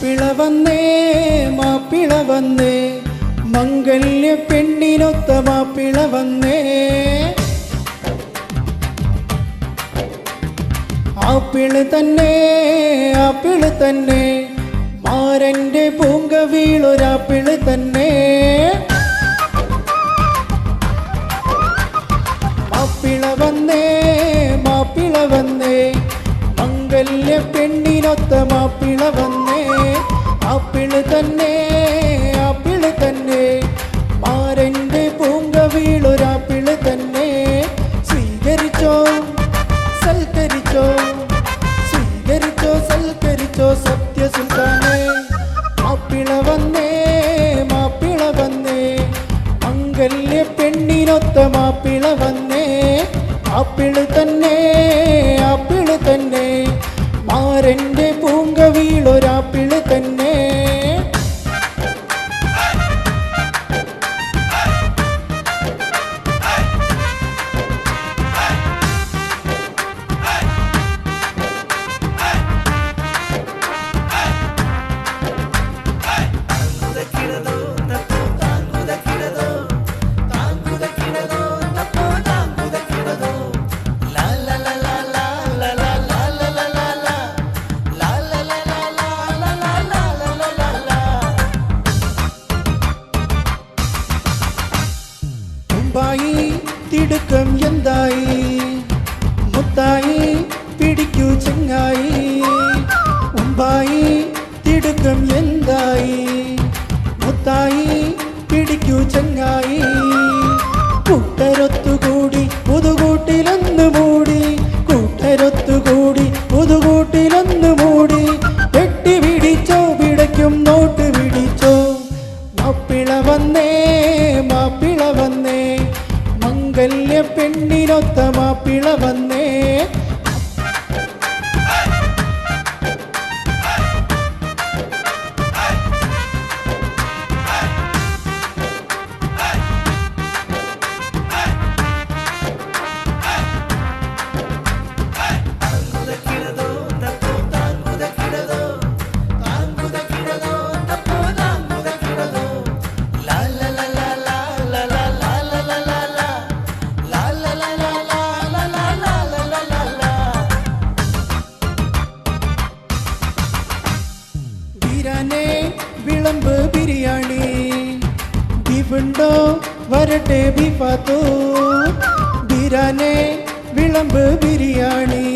മാപ്പിള വന്നേ മാപ്പിള വന്നേ. മംഗല്യ പെണ്ണിനൊത്ത മാപ്പിള വന്നേ. ആപ്പിൾ തന്നെ ആപ്പിൾ തന്നെ. പൂങ്ക വീളൊരാപ്പിൾ തന്നെ. മാപ്പിള വന്നേ പെണ്ണിനൊത്ത മാപ്പിള വന്നേ ആപ്പിൾ തന്നെ ആപ്പിൾ തന്നെ. പൂങ്ക വീളൊരാപ്പിൾ തന്നെ. സ്വീകരിച്ചോ സൽക്കരിച്ചോ സ്വീകരിച്ചോ സൽക്കരിച്ചോ സത്യസുൽത്താനെ. മാപ്പിള വന്നേ മാപ്പിള വന്നേ. മംഗല്യ പെണ്ണിനൊത്ത മാപ്പിള വന്നേ ആപ്പിൾ തന്നെ. മുത്തായി പിടിക്കൂ ചങ്ങായി. കൂട്ടരൊത്തുകൂടി പുതുകൂട്ടിലൊന്ന് മൂടി. കൂട്ടരൊത്തുകൂടി പുതുകൂട്ടിലൊന്ന് മൂടി. വെട്ടി പിടിച്ചോ പിടയ്ക്കും നോട്ട് പിടിച്ചോ മാപ്പിള വന്നേ മാപ്പിള വന്നേ. മംഗല്യ പെണ്ണിനൊത്ത മാപ്പിള വന്നേ. ബീഫുണ്ടോ വരട്ടെ ബീഫാത്തോ ബിരാനെ വിളമ്പ് ബിരിയാണി.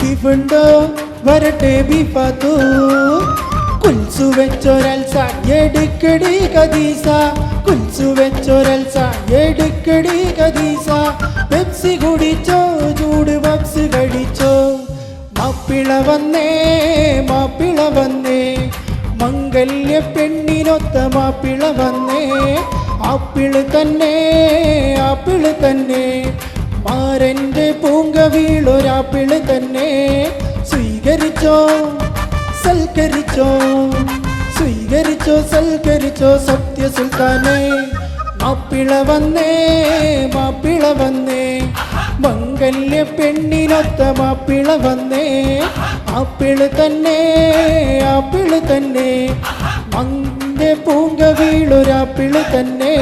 ബിഫുണ്ടോ? വരട്ടെ ബീഫാത്തോ കുൽസു വെച്ചൊരൽ എടുക്കടി കദീസ കുൽസു വെച്ചൊരൽ എടുക്കടി കദീസ പെപ്സി കുടിച്ചോ ചൂട് പപ്സ് കഴിച്ചോ. മാപ്പിള വന്നേ മാപ്പിള വന്നേ. മംഗല്യ പെണ്ണിനൊത്ത മാപ്പിള വന്നേ. ആപ്പിൾ തന്നെ ആപ്പിൾ തന്നെ. മാരന്റെ പൂങ്ക വീളൊരാപ്പിൾ തന്നെ. സ്വീകരിച്ചോ സൽക്കരിച്ചോ സ്വീകരിച്ചോ സൽക്കരിച്ചോ സത്യസുൽത്താനെ. മാപ്പിള വന്നേ മാപ്പിള വന്നേ. മംഗല്യ പെണ്ണിനൊത്ത മാപ്പിള വന്നേ. ആപ്പിൾ തന്നെ ആപ്പിൾ തന്നെ. മന്റെ പൂങ്ക വീളൊരാപ്പിൾ തന്നെ.